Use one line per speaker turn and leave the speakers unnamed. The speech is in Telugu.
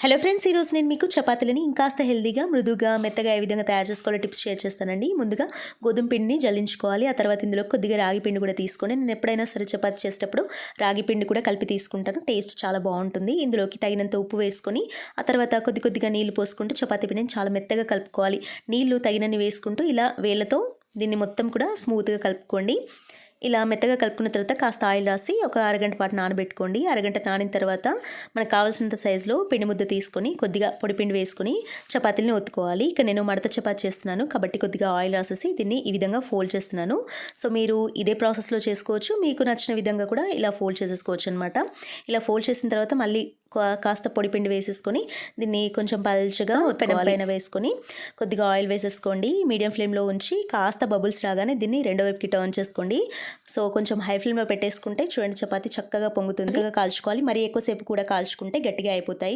హలో ఫ్రెండ్స్ ఈరోజు నేను మీకు చపాతీలని ఇంకాస్త హెల్దీగా మృదుగా మెత్తగా ఏ విధంగా తయారు చేసుకోవాలో టిప్స్ షేర్ చేస్తానండి. ముందుగా గోధుమ పిండిని జల్లించుకోవాలి. ఆ తర్వాత ఇందులో కొద్దిగా రాగి పిండి కూడా తీసుకొని నేను ఎప్పుడైనా సరే చపాతీ చేసేటప్పుడు రాగి పిండి కూడా కలిపి తీసుకుంటాను. టేస్ట్ చాలా బాగుంటుంది. ఇందులోకి తగినంత ఉప్పు వేసుకొని ఆ తర్వాత కొద్ది కొద్దిగా నీళ్ళు పోసుకుంటూ చపాతీ పిండిని చాలా మెత్తగా కలుపుకోవాలి. నీళ్ళు తగినన్ని వేసుకుంటూ ఇలా వేళ్ళతో దీన్ని మొత్తం కూడా స్మూత్గా కలుపుకోండి. ఇలా మెత్తగా కలుపుకున్న తర్వాత కాస్త ఆయిల్ రాసి ఒక అరగంట పాటు నానబెట్టుకోండి. అరగంట నానిన తర్వాత మనకు కావాల్సినంత సైజులో పిండి ముద్ద తీసుకొని కొద్దిగా పొడి పిండి వేసుకొని చపాతీలని ఒత్తుకోవాలి. ఇక నేను మడత చపాతీ చేస్తున్నాను. కాబట్టి కొద్దిగా ఆయిల్ రాసేసి దీన్ని ఈ విధంగా ఫోల్డ్ చేస్తున్నాను. సో మీరు ఇదే ప్రాసెస్లో చేసుకోవచ్చు. మీకు నచ్చిన విధంగా కూడా ఇలా ఫోల్డ్ చేసేసుకోవచ్చు అనమాట ఇలా ఫోల్డ్ చేసిన తర్వాత మళ్ళీ కాస్త పొడి పిండి వేసేసుకొని దీన్ని కొంచెం పల్చగా పైన వేసుకొని కొద్దిగా ఆయిల్ వేసేసుకోండి. మీడియం ఫ్లేమ్లో ఉంచి కాస్త బబుల్స్ రాగానే దీన్ని రెండో వైపుకి టర్న్ చేసుకోండి. సో కొంచెం హై ఫ్లేమ్లో పెట్టేసుకుంటే చూడండి చపాతీ చక్కగా పొంగుతుంది చక్కగా కాల్చుకోవాలి. మరి ఎక్కువసేపు కూడా కాల్చుకుంటే గట్టిగా అయిపోతాయి.